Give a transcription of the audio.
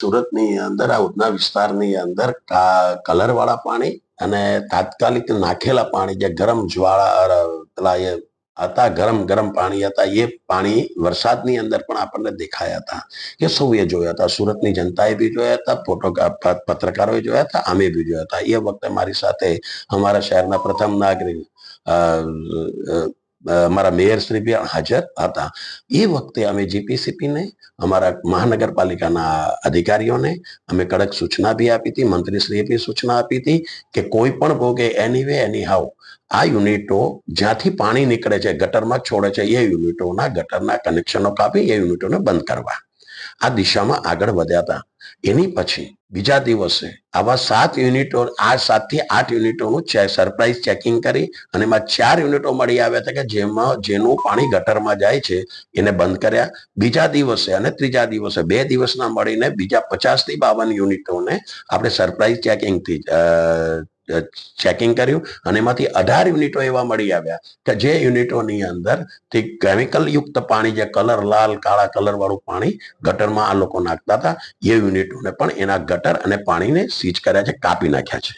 સુરતની અંદર, આ ઉધના વિસ્તારની અંદર કલરવાળા પાણી અને તાત્કાલિક નાખેલા પાણી જે ગરમ જ્વાળા પેલા એ હતા, ગરમ ગરમ પાણી હતા, એ પાણી વરસાદની અંદર પણ આપણને દેખાયા હતા. એ સૌએ જોયા હતા? સુરતની જનતાએ બી જોયા હતા ફોટોગ્રાફ પત્રકારોએ જોયા હતા અમે બી જોયા હતા. એ વખતે મારી સાથે અમારા શહેરના પ્રથમ નાગરિક અમારા મેયર શ્રી બી હાજર હતા. એ વખતે અમે જીપીસીપીને, અમારા મહાનગરપાલિકાના અધિકારીઓને અમે કડક સૂચના બી આપી હતી, મંત્રીશ્રીએ બી સૂચના આપી હતી કે કોઈ પણ ભોગે એની વે એની હાઉ આ યુનિટો જ્યાંથી પાણી નીકળે છે, ગટરમાં છોડે છે, એ યુનિટોના ગટરના કનેક્શનો કાપી, એ યુનિટોને બંધ કરવા. આ દિશામાં આગળ વધ્યા હતા. એની પછી બીજા દિવસે આવા સાત યુનિટો, આ સાતથી આઠ યુનિટોનું સરપ્રાઇઝ ચેકિંગ કરી અને એમાં ચાર યુનિટો મળી આવ્યા હતા કે જેમાં, જેનું પાણી ગટરમાં જાય છે, એને બંધ કર્યા. બીજા દિવસે અને ત્રીજા દિવસે, બે દિવસના મળીને બીજા પચાસથી બાવન યુનિટોને આપણે સરપ્રાઇઝ ચેકિંગથી ચેકિંગ કર્યું અને એમાંથી અઢાર યુનિટો એવા મળી આવ્યા કે જે યુનિટોની અંદરથી કેમિકલ યુક્ત પાણી જે કલર લાલ, કાળા કલર વાળું પાણી ગટરમાં આ લોકો નાખતા હતા, એ યુનિટોને પણ એના ગટર અને પાણીને સીઝ કર્યા છે, કાપી નાખ્યા છે.